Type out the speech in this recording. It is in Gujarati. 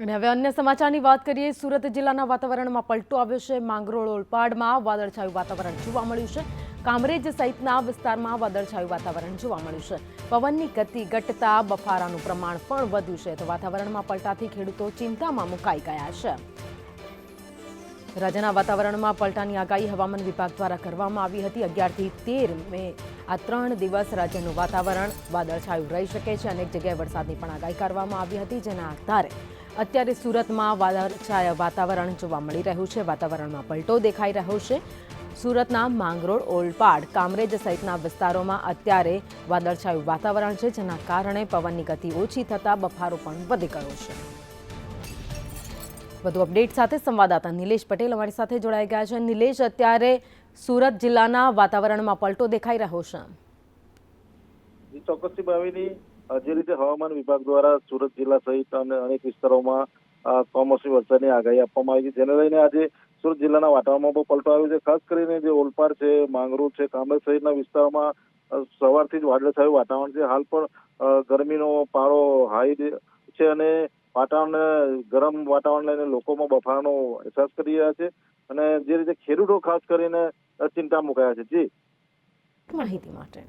અને હવે અન્ય સમાચારની વાત કરીએ, સુરત જિલ્લાના વાતાવરણમાં પલટો આવ્યો છે. માંગરોળ ઓલપાડમાં વાદળછાયું વાતાવરણ જોવા મળ્યું છે. કામરેજ સહિતના વિસ્તારમાં વાદળછાયું વાતાવરણ જોવા મળ્યું છે. પવનની ગતિ ઘટતા બફારાનું પ્રમાણ પણ વધ્યું છે. તો વાતાવરણમાં પલટાથી ખેડૂતો ચિંતામાં મુકાઈ ગયા છે. રાજ્યના વાતાવરણમાં પલટાની આગાહી હવામાન વિભાગ દ્વારા કરવામાં આવી હતી. અગિયારથી તેર મે આ ત્રણ દિવસ રાજ્યનું વાતાવરણ વાદળછાયું રહી શકે છે. અનેક જગ્યાએ વરસાદની પણ આગાહી કરવામાં આવી હતી, જેના આધારે અત્યારે સુરતમાં વાતાવરણ જોવા મળી રહ્યું છે. વાતાવરણમાં પલટો દેખાઈ રહ્યો છે. સુરતના માંગરોળ, ઓલપાડ, કામરેજ સહિતના વિસ્તારોમાં અત્યારે વાદળછાયું વાતાવરણ છે, જેના કારણે પવનની ગતિ ઓછી થતાં બફારો પણ વધી ગયો છે. વધુ અપડેટ સાથે સંવાદદાતા નિલેશ પટેલ અમારી સાથે જોડાઈ ગયા છે. નિલેશ, અત્યારે સુરત જિલ્લાના વાતાવરણમાં પલટો દેખાઈ રહ્યો છે. ચોક્કસથી ભાવિની જે રીતે હવામાન વિભાગ દ્વારા સુરત જિલ્લા સહિત અને અનેક વિસ્તારોમાં કમોસમી વરસાદની આગાહી આપવામાં આવી છે. જેને લઈને આજે સુરત જિલ્લાના વાતાવરણમાં પણ પલટો આવ્યો છે. ખાસ કરીને જે ઓલપાડ છે, માંગરોળ છે કામરેજ સહિતના વિસ્તારોમાં સવારથી જ વાદળછાયું વાતાવરણ છે. હાલ પણ ગરમીનો પારો હાઈ છે અને વાતાવરણ, ગરમ વાતાવરણ લઈને લોકોમાં બફારાનો અહેસાસ કરી રહ્યા છે અને જે રીતે ખેડૂતો ખાસ કરીને ચિંતા મુકાયા છે. જી. માહિતી માટે.